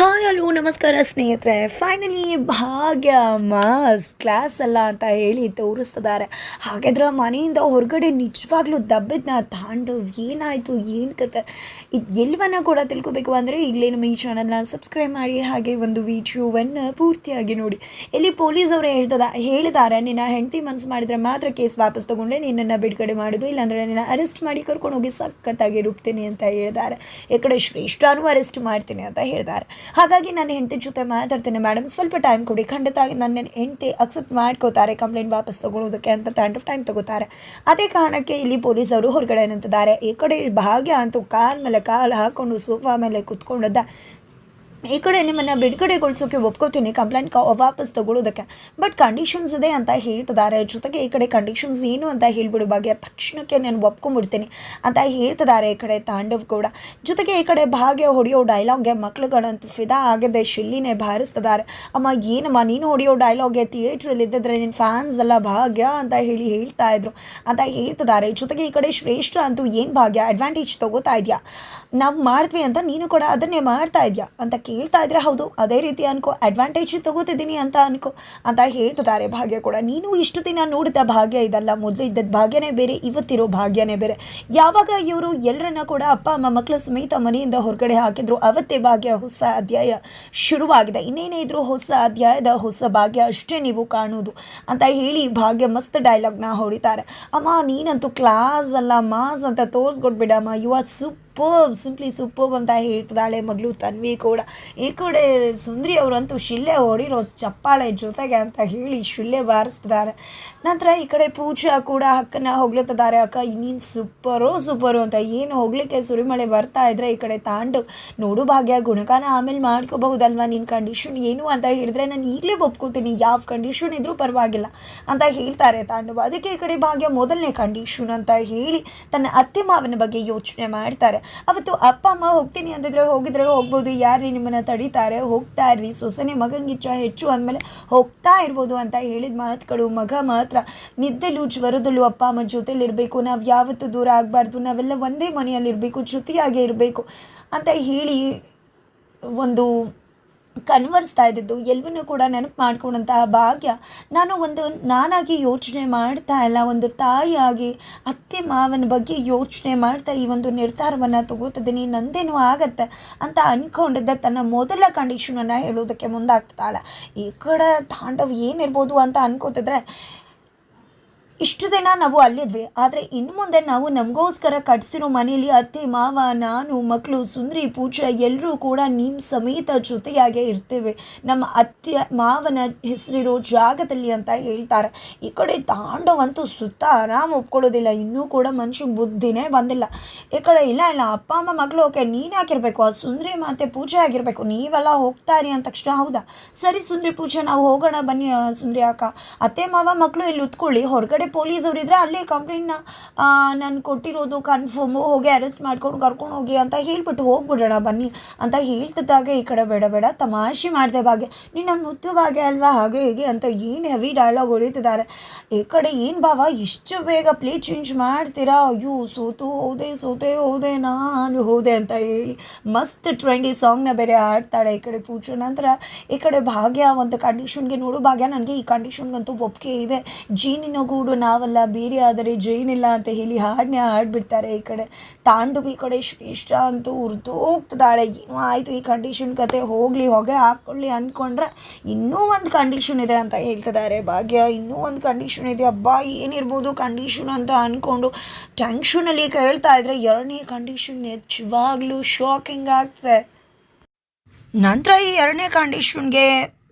Hi hello ನಮಸ್ಕಾರ ಸ್ನೇಹಿತರೆ. Finally ಭಾಗ್ಯ mass class ಅಲ್ಲ ಅಂತ ಹೇಳಿ ತೋರಿಸ್ತಿದ್ದಾರೆ. ಹಾಗಾದ್ರೆ ಮನೆಯಿಂದ ಹೊರಗಡೆ ನಿಜವಾಗ್ಲೂ ದಬ್ಬಿದ್ನ ತಾಂಡು ಏನಾಯಿತು, ಏನು ಕತೆ? ಇದು ಎಲ್ವನ್ನ ಕೂಡ ತಿಳ್ಕೊಬೇಕು ಅಂದರೆ ಇಲ್ಲೇ ನಮ್ಮ ಈ ಚಾನಲ್ನ ಸಬ್ಸ್ಕ್ರೈಬ್ ಮಾಡಿ, ಹಾಗೆ ಒಂದು ವಿಡಿಯೋವನ್ನು ಪೂರ್ತಿಯಾಗಿ ನೋಡಿ. ಇಲ್ಲಿ ಪೊಲೀಸ್ ಅವರು ಹೇಳ್ತದ, ಹೇಳಿದ್ದಾರೆ, ನಿನ್ನ ಹೆಂಡತಿ ಮನಸ್ಸು ಮಾಡಿದ್ರೆ ಮಾತ್ರ ಕೇಸ್ ವಾಪಸ್ ತಗೊಂಡ್ರೆ ನಿನ್ನನ್ನು ಬಿಡುಗಡೆ ಮಾಡೋದು, ಇಲ್ಲಾಂದರೆ ನಿನ್ನ ಅರೆಸ್ಟ್ ಮಾಡಿ ಕರ್ಕೊಂಡು ಹೋಗಿ ಸಖತ್ತಾಗಿ ರುಬ್ತೀನಿ ಅಂತ ಹೇಳಿದ್ದಾರೆ ಈ ಕಡೆ ಶ್ರೇಷ್ಠನೂ ಅರೆಸ್ಟ್ ಮಾಡ್ತೀನಿ ಅಂತ ಹೇಳಿದ್ದಾರೆ ಹಾಗಾಗಿ ನನ್ನ ಹೆಂಡತಿ ಜೊತೆ ಮಾತಾಡ್ತೇನೆ ಮೇಡಮ್ ಸ್ವಲ್ಪ ಟೈಮ್ ಕೊಡಿ. ಖಂಡಿತ ನನ್ನ ಹೆಂಡತಿ ಅಕ್ಸೆಪ್ಟ್ ಮಾಡ್ಕೋತಾರೆ ಕಂಪ್ಲೇಂಟ್ ವಾಪಸ್ ತೊಗೊಳೋದಕ್ಕೆ ಅಂತ ತಗೊಂಡು ಟೈಮ್ ತಗೋತಾರೆ. ಅದೇ ಕಾರಣಕ್ಕೆ ಇಲ್ಲಿ ಪೊಲೀಸರು ಹೊರಗಡೆ ನಿಂತಿದ್ದಾರೆ. ಈ ಕಡೆ ಭಾಗ್ಯ ಅಂತೂ ಕಾಲ್ ಮೇಲೆ ಕಾಲು ಹಾಕೊಂಡು ಸೋಫಾ ಮೇಲೆ ಕುತ್ಕೊಂಡಿದ್ದ ಈ ಕಡೆ ನಿಮ್ಮನ್ನು ಬಿಡುಗಡೆಗೊಳಿಸೋಕೆ ಒಪ್ಕೋತೀನಿ. ಕಂಪ್ಲೇಂಟ್ ವಾಪಸ್ ತಗೊಳ್ಳೋದಕ್ಕೆ ಬಟ್ ಕಂಡೀಷನ್ಸ್ ಇದೆ ಅಂತ ಹೇಳ್ತಿದ್ದಾರೆ. ಜೊತೆಗೆ ಈ ಕಡೆ ಕಂಡೀಷನ್ಸ್ ಏನು ಅಂತ ಹೇಳ್ಬಿಡು ಭಾಗ್ಯ. ತಕ್ಷಣಕ್ಕೆ ನಾನು ಒಪ್ಕೊಂಡ್ಬಿಡ್ತೀನಿ ಅಂತ ಹೇಳ್ತಿದ್ದಾರೆ ಈ ಕಡೆ ತಾಂಡವ್ ಕೂಡ ಜೊತೆಗೆ ಈ ಕಡೆ ಭಾಗ್ಯ ಹೊಡೆಯೋ ಡೈಲಾಗ್ಗೆ ಮಕ್ಳುಗಳಂತೂ ಫಿದಾ ಆಗದೆ ಶಿಲ್ಲಿನೇ ಭಾರಿಸ್ತಿದ್ದಾರೆ ಅಮ್ಮ, ಏನಮ್ಮ? ನೀನು ಹೊಡೆಯೋ ಡೈಲಾಗ್ಗೆ ಥಿಯೇಟ್ರಲ್ಲಿ ಇದ್ದಿದ್ರೆ ನಿನ್ನ ಫ್ಯಾನ್ಸ್ ಎಲ್ಲ ಭಾಗ್ಯ ಅಂತ ಹೇಳಿ ಹೇಳ್ತಾ ಇದ್ರು ಅಂತ ಹೇಳ್ತಿದ್ದಾರೆ. ಜೊತೆಗೆ ಈ ಕಡೆ ಶ್ರೇಷ್ಠ ಅಂತೂ ಏನು ಭಾಗ್ಯ? ಅಡ್ವಾಂಟೇಜ್ ತಗೋತಾ ಇದೆಯಾ? ನಾವು ಮಾಡ್ತೀವಿ ಅಂತ ನೀನು ಕೂಡ ಅದನ್ನೇ ಮಾಡ್ತಾ ಇದೆಯಾ? ಅಂತ ಕೇಳ್ತಾ ಇದ್ರೆ ಹೌದು, ಅದೇ ರೀತಿ ಅನ್ಕೋ ಅಡ್ವಾಂಟೇಜ್ ತಗೋತಿದ್ದೀನಿ ಅಂತ ಅನ್ಕೋ, ಅಂತ ಹೇಳ್ತಿದ್ದಾರೆ ಭಾಗ್ಯ ಕೂಡ. ನೀನು ಇಷ್ಟು ದಿನ ನೋಡಿದ ಭಾಗ್ಯ ಇದಲ್ಲ, ಮೊದಲು ಇದ್ದದ್ದು ಭಾಗ್ಯನೇ ಬೇರೆ, ಇವತ್ತಿರೋ ಭಾಗ್ಯನೇ ಬೇರೆ. ಯಾವಾಗ ಇವರು ಎಲ್ಲರನ್ನ ಕೂಡ ಅಪ್ಪ, ಅಮ್ಮ ಮಕ್ಕಳ ಸಮೇತ ಮನೆಯಿಂದ ಹೊರಗಡೆ ಹಾಕಿದ್ರು, ಅವತ್ತೇ ಭಾಗ್ಯ ಹೊಸ ಅಧ್ಯಾಯ ಶುರುವಾಗಿದೆ. ಇನ್ನೇನೇ ಇದ್ರು ಹೊಸ ಅಧ್ಯಾಯದ ಹೊಸ ಭಾಗ್ಯ ಅಷ್ಟೇ ನೀವು ಕಾಣೋದು ಅಂತ ಹೇಳಿ ಭಾಗ್ಯ ಮಸ್ತ್ ಡೈಲಾಗ್ನ ಹೊಡಿತಾರೆ. ಅಮ್ಮ, ನೀನಂತೂ ಕ್ಲಾಸ್ ಅಲ್ಲ, ಮಾಸ್ ಅಂತ ತೋರಿಸ್ಕೊಟ್ಬಿಡಮ್ಮ you are super simply super ಅಂತ ಹೇಳ್ತಿದ್ದಾಳೆ, ಮಗಳು ತನ್ವಿ ಕೂಡ. ಈ ಕಡೆ ಸುಂದ್ರಿ ಅವರಂತೂ ಶಿಲ್ಲೆ ಹೊಡಿರೋ ಚಪ್ಪಾಳೆ ಜೊತೆಗೆ ಅಂತ ಹೇಳಿ ಶಿಲ್ಲೆ ಬಾರಿಸ್ತಿದ್ದಾರೆ. ನಂತರ ಈ ಕಡೆ ಪೂಜಾ ಕೂಡ ಅಕ್ಕನ ಹೊಗ್ಲತ್ತಿದ್ದಾರೆ. ಅಕ್ಕ, ಇನ್ನೇನು ಸೂಪರೋ ಸೂಪರು ಅಂತ ಏನು ಹೋಗ್ಲಿಕ್ಕೆ ಸುರಿಮಳೆ ಬರ್ತಾ ಇದ್ರೆ ಈ ಕಡೆ ತಾಂಡು ನೋಡು ಭಾಗ್ಯ, ಗುಣಗಾನ ಆಮೇಲೆ ಮಾಡ್ಕೋಬಹುದಲ್ವಾ ನಿನ್ನ ಕಂಡೀಷನ್ ಏನು ಅಂತ ಹೇಳಿದ್ರೆ ನಾನು ಈಗಲೇ ಒಪ್ಕೋತೀನಿ. ಯಾವ ಕಂಡೀಷನ್ ಇದ್ರೂ ಪರವಾಗಿಲ್ಲ ಅಂತ ಹೇಳ್ತಾರೆ ತಾಂಡು. ಅದಕ್ಕೆ ಈ ಕಡೆ ಭಾಗ್ಯ ಮೊದಲನೇ ಕಂಡೀಷನ್ ಅಂತ ಹೇಳಿ ತನ್ನ ಅತ್ತೆ ಮಾವನ ಬಗ್ಗೆ ಯೋಚನೆ ಮಾಡ್ತಾರೆ. ಅವತ್ತು ಅಪ್ಪ, ಅಮ್ಮ ಹೋಗ್ತೀನಿ ಅಂದಿದ್ರೆ ಹೋಗಿದ್ರೆ ಹೋಗ್ಬೋದು. ಯಾರು ನಿಮ್ಮನ್ನು ತಡೀತಾರೆ? ಹೋಗ್ತಾ ಇರ್ರಿ. ಸೊಸನೆ ಮಗಂಗಿಚ್ಚ ಹೆಚ್ಚು ಅಂದಮೇಲೆ ಹೋಗ್ತಾ ಇರ್ಬೋದು ಅಂತ ಹೇಳಿದ ಮಾತುಗಳು. ಮಗ ಮಾತ್ರ ನಿದ್ದೆಲು ಜ್ವರದಲ್ಲೂ ಅಪ್ಪ, ಅಮ್ಮ ಜೊತೆಲಿರಬೇಕು. ನಾವು ಯಾವತ್ತೂ ದೂರ ಆಗಬಾರ್ದು. ನಾವೆಲ್ಲ ಒಂದೇ ಮನೆಯಲ್ಲಿರಬೇಕು. ಜೊತೆಯಾಗೇ ಇರಬೇಕು ಅಂತ ಹೇಳಿ ಒಂದು ಕನ್ವರ್ಸ್ತಾ ಇದ್ದಿದ್ದು ಎಲ್ಲವನ್ನೂ ಕೂಡ ನೆನಪು ಮಾಡ್ಕೊಂಡಂತಹ ಭಾಗ್ಯ. ನಾನು ಒಂದು ನಾನಾಗಿ ಯೋಚನೆ ಮಾಡ್ತಾ ಇಲ್ಲ, ಒಂದು ತಾಯಿಯಾಗಿ ಅತ್ತೆ ಮಾವನ ಬಗ್ಗೆ ಯೋಚನೆ ಮಾಡ್ತಾ ಈ ಒಂದು ನಿರ್ಧಾರವನ್ನು ತಗೋತಿದ್ದೀನಿ, ನಂದೇನು ಆಗತ್ತೆ ಅಂತ ಅನ್ಕೊಂಡಿದ್ದ ತನ್ನ ಮೊದಲ ಕಂಡೀಷನನ್ನು ಹೇಳೋದಕ್ಕೆ ಮುಂದಾಗ್ತಾಳೆ ಈ ಕಡೆ ತಾಂಡವ್ ಏನಿರ್ಬೋದು ಅಂತ ಅನ್ಕೋತಿದ್ರೆ ಇಷ್ಟು ದಿನ ನಾವು ಅಲ್ಲಿದ್ವಿ. ಆದರೆ ಇನ್ನು ಮುಂದೆ ನಾವು ನಮಗೋಸ್ಕರ ಕಟ್ಸಿರೋ ಮನೇಲಿ ಅತ್ತೆ, ಮಾವ, ನಾನು ಮಕ್ಕಳು ಸುಂದ್ರಿ, ಪೂಜಾ ಎಲ್ಲರೂ ಕೂಡ ನಿಮ್ಮ ಸಮೇತ ಜೊತೆಯಾಗೇ ಇರ್ತೇವೆ. ನಮ್ಮ ಅತ್ತೆ, ಮಾವನ ಹೆಸರಿರೋ ಜಾಗದಲ್ಲಿ ಅಂತ ಹೇಳ್ತಾರೆ. ಈ ಕಡೆ ತಾಂಡವಂತೂ ಸುತ್ತ ಆರಾಮ ಒಪ್ಕೊಳ್ಳೋದಿಲ್ಲ. ಇನ್ನೂ ಕೂಡ ಮನುಷ್ಯ ಬುದ್ಧಿನೇ ಬಂದಿಲ್ಲ. ಈ ಕಡೆ ಇಲ್ಲ ಇಲ್ಲ, ಅಪ್ಪ, ಅಮ್ಮ, ಮಗಳು, ಓಕೆ, ನೀನು ಹಾಕಿರ್ಬೇಕು ಆ ಸುಂದ್ರಿ ಮಾತೆ ಪೂಜೆ ಆಗಿರಬೇಕು ನೀವೆಲ್ಲ ಹೋಗ್ತಾರಿ ಅಂತ ತಕ್ಷಣ ಹೌದಾ? ಸರಿ ಸುಂದ್ರಿ ಪೂಜೆ, ನಾವು ಹೋಗೋಣ ಬನ್ನಿ ಸುಂದ್ರಿ ಅಕ್ಕ. ಅತ್ತೆ, ಮಾವ ಮಕ್ಕಳು ಇಲ್ಲಿ ಉತ್ಕೊಳ್ಳಿ. ಹೊರಗಡೆ ಪೊಲೀಸ್ ಅವ್ರು ಇದ್ರೆ ಅಲ್ಲೇ ಕಂಪ್ಲೇಂಟ್ನ ನಾನು ಕೊಟ್ಟಿರೋದು ಕನ್ಫರ್ಮು ಹೋಗಿ ಅರೆಸ್ಟ್ ಮಾಡ್ಕೊಂಡು ಕರ್ಕೊಂಡು ಹೋಗಿ ಅಂತ ಹೇಳ್ಬಿಟ್ಟು ಹೋಗ್ಬಿಡೋಣ ಬನ್ನಿ ಅಂತ ಹೇಳ್ತಿದ್ದಾಗ ಈ ಕಡೆ ಬೇಡ ಬೇಡ ತಮಾಷೆ ಮಾಡಿದೆ ಭಾಗ್ಯ. ನೀನು ನನ್ನ ಮುತ್ತು ಭಾಗ್ಯ ಅಲ್ವಾ, ಹಾಗೆ ಹೀಗೆ ಅಂತ ಏನು ಹೆವಿ ಡೈಲಾಗ್ ಹೊಡಿತಿದ್ದಾರೆ. ಈ ಕಡೆ ಏನು ಭಾವ, ಇಷ್ಟು ಬೇಗ ಪ್ಲೇ ಚೇಂಜ್ ಮಾಡ್ತೀರಾ? ಅಯ್ಯೋ, ಸೋತು ಹೋದೆ, ಸೋತೆ ಹೋದೆ, ನಾನು ಹೋದೆ ಅಂತ ಹೇಳಿ ಮಸ್ತ್ ಟ್ರೆಂಡಿ ಸಾಂಗ್ನ ಬೇರೆ ಆಡ್ತಾಳೆ ಈ ಕಡೆ ಪೂಜೆ. ನಂತರ ಈ ಕಡೆ ಭಾಗ್ಯ ಒಂದು ಕಂಡೀಷನ್ಗೆ ನೋಡು ಭಾಗ್ಯ, ನನಗೆ ಈ ಕಂಡೀಷನ್ಗಂತೂ ಒಪ್ಪಿಗೆ ಇದೆ. ಜೀನಿನ ಗೂಡು ನಾವಲ್ಲ ಬೇರೆ ಆದರೆ ಜೈನಿಲ್ಲ ಅಂತ ಹೇಳಿ ಹಾಡನ್ನೇ ಹಾಡ್ಬಿಡ್ತಾರೆ ಈ ಕಡೆ. ತಾಂಡು ಈ ಕಡೆ ಶ್ರೇಷ್ಠ ಅಂತೂ ಉರ್ದು ಹೋಗ್ತದಾಳೆ ಏನೋ ಆಯಿತು ಈ ಕಂಡೀಷನ್ ಕತೆ, ಹೋಗಲಿ, ಹೊಗೆ ಹಾಕ್ಕೊಳ್ಳಿ ಅಂದ್ಕೊಂಡ್ರೆ ಇನ್ನೂ ಒಂದು ಕಂಡೀಷನ್ ಇದೆ ಅಂತ ಹೇಳ್ತಿದ್ದಾರೆ. ಭಾಗ್ಯ, ಇನ್ನೂ ಒಂದು ಕಂಡೀಷನ್ ಇದೆ. ಅಬ್ಬಾ, ಏನಿರ್ಬೋದು ಕಂಡೀಷನ್ ಅಂತ ಅಂದ್ಕೊಂಡು ಟೆನ್ಷನಲ್ಲಿ ಕೇಳ್ತಾ ಇದ್ರೆ ಎರಡನೇ ಕಂಡೀಷನ್ ನಿಜವಾಗ್ಲೂ ಶಾಕಿಂಗ್ ಆಗ್ತದೆ. ನಂತರ ಈ ಎರಡನೇ ಕಂಡೀಷನ್ಗೆ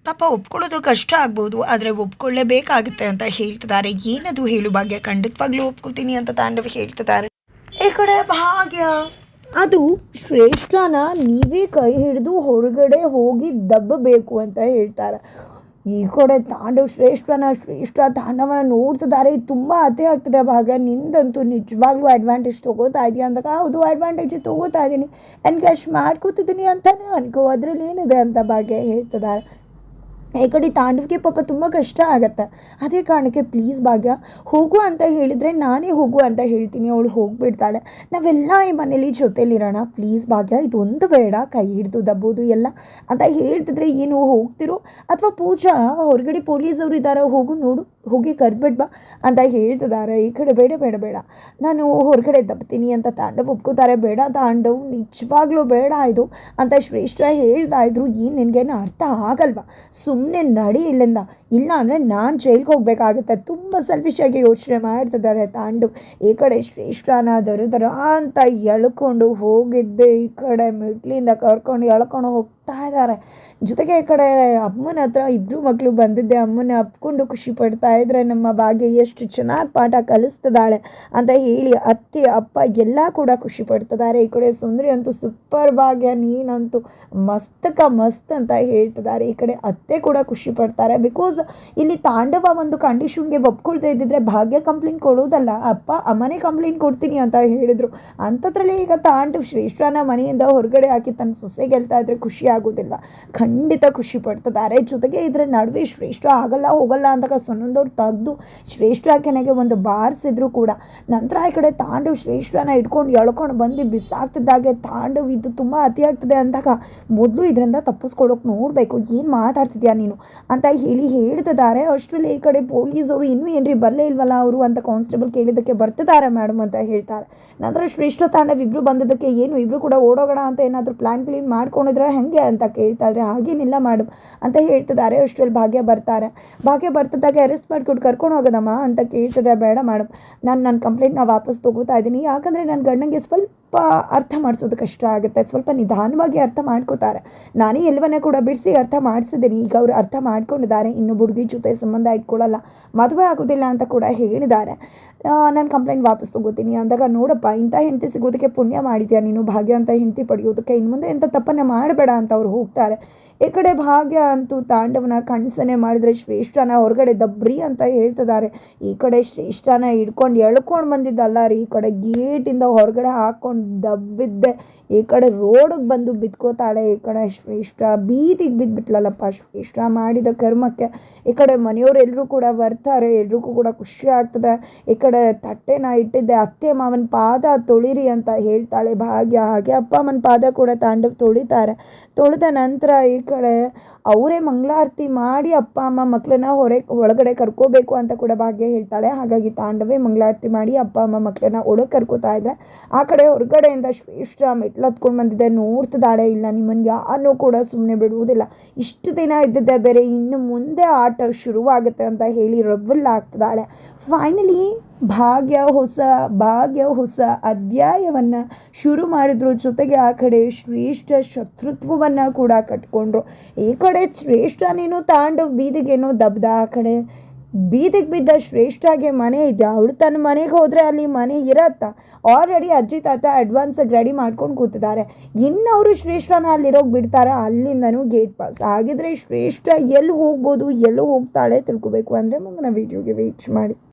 ಪಾಪ ಒಪ್ಕೊಳ್ಳೋದು ಕಷ್ಟ ಆಗ್ಬೋದು, ಆದರೆ ಒಪ್ಕೊಳ್ಳೇಬೇಕಾಗುತ್ತೆ ಅಂತ ಹೇಳ್ತಿದ್ದಾರೆ. ಏನದು ಹೇಳು ಭಾಗ್ಯ? ಖಂಡಿತವಾಗ್ಲೂ ಒಪ್ಕೋತೀನಿ ಅಂತ ತಾಂಡವ್ ಹೇಳ್ತಿದ್ದಾರೆ. ಈ ಕಡೆ ಭಾಗ್ಯ. ಅದು ಶ್ರೇಷ್ಠನ ನೀವೇ ಕೈ ಹಿಡಿದು ಹೊರಗಡೆ ಹೋಗಿ ದಬ್ಬಬೇಕು ಅಂತ ಹೇಳ್ತಾರೆ. ಈ ಕಡೆ ತಾಂಡವ್ ಶ್ರೇಷ್ಠನ, ಶ್ರೇಷ್ಠ ತಾಂಡವನ ನೋಡ್ತಿದ್ದಾರೆ. ತುಂಬ ಅತಿ ಆಗ್ತಿದೆ ಭಾಗ್ಯ. ನಿಂದಂತೂ ನಿಜವಾಗ್ಲೂ ಅಡ್ವಾಂಟೇಜ್ ತೊಗೋತಾ ಇದೆಯಾ ಅಂದಾಗ, ಹೌದು ಅಡ್ವಾಂಟೇಜ್ ತೊಗೋತಾ ಇದ್ದೀನಿ ಎನ್ಕ್ಯಾಶ್ ಮಾಡ್ಕೋತಿದ್ದೀನಿ ಅಂತಲೇ ಅನ್ಕೋ ಅದರಲ್ಲಿ ಏನಿದೆ ಅಂತ ಭಾಗ್ಯ ಹೇಳ್ತಿದ್ದಾರೆ. ಈ ಕಡೆ ತಾಂಡವ್ಗೆ ಪಾಪ ತುಂಬ ಕಷ್ಟ ಆಗತ್ತೆ. ಅದೇ ಕಾರಣಕ್ಕೆ ಪ್ಲೀಸ್ ಭಾಗ್ಯ, ಹೋಗು ಅಂತ ಹೇಳಿದರೆ ನಾನೇ ಹೋಗು ಅಂತ ಹೇಳ್ತೀನಿ. ಅವಳು ಹೋಗಿಬಿಡ್ತಾಳೆ. ನಾವೆಲ್ಲ ಈ ಮನೇಲಿ ಜೊತೆಲಿರೋಣ. ಪ್ಲೀಸ್ ಭಾಗ್ಯ, ಇದೊಂದು ಬೇಡ. ಕೈ ಹಿಡಿದು ದಬ್ಬೋದು ಎಲ್ಲ. ಅಂತ ಹೇಳ್ತಿದ್ರೆ ಏನು, ಹೋಗ್ತಿರೋ? ಅಥವಾ ಪೂಜಾ, ಹೊರಗಡೆ ಪೊಲೀಸವ್ರು ಇದ್ದಾರೋ ಹೋಗು ನೋಡು. ಹೋಗಿ ಕರೆದ್ಬಿಡ್ಬಾ ಅಂತ ಹೇಳ್ತಿದ್ದಾರೆ. ಈ ಕಡೆ ಬೇಡ ಬೇಡ ಬೇಡ. ನಾನು ಹೊರಗಡೆ ದಬ್ತೀನಿ ಅಂತ ತಾಂಡವ್ ಒಪ್ಕೋತಾರೆ. ಬೇಡ ತಾಂಡವ್, ನಿಜವಾಗ್ಲೂ ಬೇಡ ಇದು ಅಂತ ಶ್ರೇಷ್ಠ ಹೇಳ್ತಾ ಇದ್ರು. ಏನು ನಿನಗೇನು ಅರ್ಥ ಆಗಲ್ವಾ? ಸುಮ್ಮನೆ ನಡಿ ಇಲ್ಲಿಂದ. ಇಲ್ಲ ಅಂದರೆ ನಾನು ಜೈಲ್ಗೆ ಹೋಗಬೇಕಾಗುತ್ತೆ. ತುಂಬ ಸೆಲ್ಫಿಶಾಗಿ ಯೋಚನೆ ಮಾಡ್ತಿದ್ದಾರೆ ತಾಂಡು ಈ ಕಡೆ ಶ್ರೇಷ್ಠನ ದರ ದರ ಅಂತ ಎಳ್ಕೊಂಡು ಹೋಗಿದ್ದೆ. ಈ ಕಡೆ ಮೆಟ್ಲಿಂದ ಕರ್ಕೊಂಡು ಎಳ್ಕೊಂಡು ಹೋಗ್ತಾ ಇದ್ದಾರೆ. ಜೊತೆಗೆ ಈ ಕಡೆ ಅಮ್ಮನ ಹತ್ರ ಇಬ್ಬರು ಮಕ್ಕಳು ಬಂದಿದ್ದೆ. ಅಮ್ಮನ ಅಪ್ಕೊಂಡು ಖುಷಿ ಪಡ್ತಾ ಇದ್ರೆ ನಮ್ಮ ಭಾಗ್ಯ ಎಷ್ಟು ಚೆನ್ನಾಗಿ ಪಾಠ ಕಲಿಸ್ತಿದ್ದಾಳೆ ಅಂತ ಹೇಳಿ ಅತ್ತೆ, ಅಪ್ಪ ಎಲ್ಲ ಕೂಡ ಖುಷಿ ಪಡ್ತಿದ್ದಾರೆ. ಈ ಕಡೆ ಸುಂದರಿ ಅಂತೂ ಸೂಪರ್ ಭಾಗ್ಯ, ನೀನಂತೂ ಮಸ್ತಕ ಮಸ್ತ್ ಅಂತ ಹೇಳ್ತಿದ್ದಾರೆ. ಈ ಕಡೆ ಅತ್ತೆ ಕೂಡ ಖುಷಿ ಪಡ್ತಾರೆ. ಬಿಕಾಸ್ ಇಲ್ಲಿ ತಾಂಡವ ಒಂದು ಕಂಡೀಷನ್ಗೆ ಒಪ್ಕೊಳ್ತಾ ಇದ್ದಿದ್ರೆ ಭಾಗ್ಯ ಕಂಪ್ಲೇಂಟ್ ಕೊಡೋದಲ್ಲ, ಅಪ್ಪ ಅಮ್ಮನೇ ಕಂಪ್ಲೇಂಟ್ ಕೊಡ್ತೀನಿ ಅಂತ ಹೇಳಿದ್ರು. ಅಂಥದ್ರಲ್ಲಿ ಈಗ ತಾಂಡವ್ ಶ್ರೇಷ್ಠನ ಮನೆಯಿಂದ ಹೊರಗಡೆ ಹಾಕಿ ತನ್ನ ಸೊಸೆ ಗೆಲ್ತಾ ಇದ್ರೆ ಖುಷಿ ಆಗೋದಿಲ್ವಾ? ಖಂಡಿತ ಖುಷಿ ಪಡ್ತಿದ್ದಾರೆ. ಜೊತೆಗೆ ಇದ್ರ ನಡುವೆ ಶ್ರೇಷ್ಠ ಆಗಲ್ಲ ಹೋಗಲ್ಲ ಅಂದಾಗ ಸೊನ್ನೊಂದವ್ರು ತೆಗೆದು ಶ್ರೇಷ್ಠ ಕೆನೆಗೆ ಒಂದು ಬಾರಿಸಿದ್ರು ಕೂಡ. ನಂತರ ಈ ಕಡೆ ತಾಂಡವ್ ಶ್ರೇಷ್ಠನ ಇಟ್ಕೊಂಡು ಎಳ್ಕೊಂಡು ಬಂದು ಬಿಸಾಕ್ತಿದ್ದಾಗೆ ತಾಂಡವ್ ಇದು ತುಂಬ ಅತಿ ಆಗ್ತದೆ ಅಂದಾಗ ಮೊದಲು ಇದರಿಂದ ತಪ್ಪಿಸ್ಕೊಡೋಕೆ ನೋಡಬೇಕು. ಏನು ಮಾತಾಡ್ತಿದ್ಯಾ ನೀನು? ಅಂತ ಹೇಳಿ ಹೇಳ್ತಿದ್ದಾರೆ. ಅಷ್ಟರಲ್ಲಿ ಈ ಕಡೆ ಪೊಲೀಸವರು ಇನ್ನೂ ಏನ್ರಿ ಬರಲೇ ಇಲ್ವಲ್ಲ ಅವರು ಅಂತ ಕಾನ್ಸ್ಟೇಬಲ್ ಕೇಳಿದ್ದಕ್ಕೆ ಬರ್ತಿದ್ದಾರೆ ಮೇಡಮ್ ಅಂತ ಹೇಳ್ತಾರೆ. ನಂತರ ಶ್ರೇಷ್ಠ ತಾಂಡವ್ ಇಬ್ಬರು ಬಂದಿದ್ದಕ್ಕೆ ಏನು? ಇಬ್ಬರು ಕೂಡ ಓಡೋಗೋಣ ಅಂತ ಏನಾದರೂ ಪ್ಲ್ಯಾನ್ ಕ್ಲೀನ್ ಮಾಡ್ಕೊಂಡಿದ್ರೆ ಹೇಗೆ ಅಂತ ಕೇಳ್ತಾ ಇದ್ರೆ, ಹಾಗೇನಿಲ್ಲ ಮೇಡಮ್ ಅಂತ ಹೇಳ್ತಿದ್ದಾರೆ. ಅಷ್ಟರಲ್ಲಿ ಭಾಗ್ಯ ಬರ್ತಾರೆ. ಭಾಗ್ಯ ಬರ್ತಿದ್ದಾಗ ಅರೆಸ್ಟ್ ಮಾಡ್ಕೊಂಡು ಕರ್ಕೊಂಡು ಹೋಗೋದಮ್ಮ ಅಂತ ಕೇಳ್ತಿದ್ರೆ ಬೇಡ ಮೇಡಮ್ ನಾನು ನನ್ನ ಕಂಪ್ಲೇಂಟ್ನ ವಾಪಸ್ ತೊಗೋತಾ ಇದ್ದೀನಿ. ಯಾಕಂದರೆ ನನ್ನ ಗಂಡನಿಗೆ ಸ್ವಲ್ಪ ಅರ್ಥ ಮಾಡಿಸೋದು ಕಷ್ಟ ಆಗುತ್ತೆ. ಸ್ವಲ್ಪ ನಿಧಾನವಾಗಿ ಅರ್ಥ ಮಾಡ್ಕೋತಾರೆ. ನಾನೇ ಎಲ್ಲವನ್ನ ಕೂಡ ಬಿಡಿಸಿ ಅರ್ಥ ಮಾಡಿಸಿದ್ದೀನಿ. ಈಗ ಅವರು ಅರ್ಥ ಮಾಡ್ಕೊಂಡಿದ್ದಾರೆ. ಇನ್ನು ಹುಡುಗಿ ಜೊತೆ ಸಂಬಂಧ ಇಟ್ಕೊಳ್ಳಲ್ಲ. ಮದುವೆ ಆಗೋದಿಲ್ಲ ಅಂತ ಕೂಡ ಹೇಳಿದ್ದಾರೆ. ನಾನು ಕಂಪ್ಲೇಂಟ್ ವಾಪಸ್ ತಗೋತೀನಿ. ಅಂದಾಗ, ನೋಡಪ್ಪ, ಇಂಥ ಹೆಂಡತಿ ಸಿಗೋದಕ್ಕೆ ಪುಣ್ಯ ಮಾಡಿದ್ಯಾ ನೀನು? ಭಾಗ್ಯ ಅಂತ ಹೆಂಡತಿ ಪಡೆಯೋದಕ್ಕೆ ಇನ್ನು ಮುಂದೆ ಎಂಥ ತಪ್ಪನ್ನು ಮಾಡಬೇಡ ಅಂತ ಅವ್ರು ಹೋಗ್ತಾರೆ. ಈ ಕಡೆ ಭಾಗ್ಯ ಅಂತೂ ತಾಂಡವನ ಕಣ್ಸನೆ ಮಾಡಿದ್ರೆ ಶ್ರೇಷ್ಠನ ಹೊರಗಡೆ ದಬ್ರಿ ಅಂತ ಹೇಳ್ತಿದ್ದಾರೆ. ಈ ಕಡೆ ಶ್ರೇಷ್ಠನ ಹಿಡ್ಕೊಂಡು ಎಳ್ಕೊಂಡು ಬಂದಿದ್ದಲ್ಲ ರೀ. ಈ ಕಡೆ ಗೇಟಿಂದ ಹೊರಗಡೆ ಹಾಕ್ಕೊಂಡು ದಬ್ಬಿದ್ದೆ. ಈ ಕಡೆ ರೋಡಿಗೆ ಬಂದು ಬಿದ್ಕೋತಾಳೆ ಈ ಕಡೆ ಶ್ರೇಷ್ಠ. ಬೀದಿಗೆ ಬಿದ್ದುಬಿಟ್ಲಲ್ಲಪ್ಪ ಶ್ರೇಷ್ಠ ಮಾಡಿದ ಕರ್ಮಕ್ಕೆ. ಈ ಕಡೆ ಮನೆಯವರೆಲ್ಲರೂ ಕೂಡ ಬರ್ತಾರೆ, ಎಲ್ರಿಗೂ ಕೂಡ ಖುಷಿ ಆಗ್ತದೆ. ಈ ಕಡೆ ತಟ್ಟೆನ ಇಟ್ಟಿದ್ದೆ, ಅತ್ತೆ ಮಾವನ ಪಾದ ತೊಳಿರಿ ಅಂತ ಹೇಳ್ತಾಳೆ ಭಾಗ್ಯ. ಹಾಗೆ ಅಪ್ಪ ಅಮ್ಮನ ಪಾದ ಕೂಡ ತಾಂಡವ್ ತೊಳಿತಾರೆ. ತೊಳೆದ ನಂತರ ಈ ಕಡೆ ಅವರೇ ಮಂಗಳಾರತಿ ಮಾಡಿ ಅಪ್ಪ ಅಮ್ಮ ಮಕ್ಕಳನ್ನ ಹೊರೆ, ಒಳಗಡೆ ಕರ್ಕೋಬೇಕು ಅಂತ ಕೂಡ ಭಾಗ್ಯ ಹೇಳ್ತಾಳೆ. ಹಾಗಾಗಿ ತಾಂಡವೇ ಮಂಗಳಾರತಿ ಮಾಡಿ ಅಪ್ಪ ಅಮ್ಮ ಮಕ್ಕಳನ್ನ ಒಳಗೆ ಕರ್ಕೋತಾ ಇದ್ರೆ ಆ ಕಡೆ ಹೊರಗಡೆಯಿಂದ ಶ್ರೇಷ್ಠ ಮೆಟ್ಲು ಹತ್ಕೊಂಡು ಬಂದಿದ್ದೆ ನೋಡ್ತಿದ್ದಾಳೆ ಇಲ್ಲ ನಿಮ್ಮನ್ನು ಯಾರನ್ನೂ ಕೂಡ ಸುಮ್ಮನೆ ಬಿಡುವುದಿಲ್ಲ. ಇಷ್ಟು ದಿನ ಇದ್ದಿದ್ದೆ ಬೇರೆ. ಇನ್ನು ಮುಂದೆ ಆಟ ಶುರುವಾಗುತ್ತೆ ಅಂತ ಹೇಳಿ ರಬ್ಬಲ್ ಆಗ್ತದಾಳೆ ಫೈನಲಿ ಭಾಗ್ಯ ಹೊಸ ಭಾಗ್ಯ ಹೊಸ ಅಧ್ಯಾಯವನ್ನು ಶುರು ಮಾಡಿದ್ರು. ಜೊತೆಗೆ ಆ ಕಡೆ ಶ್ರೇಷ್ಠ ಶತ್ರುತ್ವವನ್ನು ಕೂಡ ಕಟ್ಕೊಂಡ್ರು. ಈ ಕಡೆ ಶ್ರೇಷ್ಠನೇನೋ ತಾಂಡವ್ ಬೀದಿಗೇನೋ ದಬ್ದ. ಆ ಕಡೆ ಬೀದಿಗೆ ಬಿದ್ದ ಶ್ರೇಷ್ಠಾಗೆ ಮನೆ ಇದೆ. ಅವಳು ತನ್ನ ಮನೆಗೆ ಹೋದರೆ ಅಲ್ಲಿ ಮನೆ ಇರತ್ತ. ಆಲ್ರೆಡಿ ಅಜ್ಜಿ, ತಾತ ಅಡ್ವಾನ್ಸಾಗಿ ರೆಡಿ ಮಾಡ್ಕೊಂಡು ಕೂತಿದ್ದಾರೆ. ಇನ್ನು ಅವರು ಶ್ರೇಷ್ಠನ ಅಲ್ಲಿರೋಗಿ ಬಿಡ್ತಾರೆ? ಅಲ್ಲಿಂದನೂ ಗೇಟ್ ಪಾಸ್ ಹಾಗಿದ್ರೆ ಶ್ರೇಷ್ಠ ಎಲ್ಲಿ ಹೋಗ್ಬೋದು, ಎಲ್ಲೂ ಹೋಗ್ತಾಳೆ ತಿಳ್ಕೊಬೇಕು ಅಂದರೆ ಮುಂದಿನ ವೀಡಿಯೋಗೆ ವೇಟ್ ಮಾಡಿ.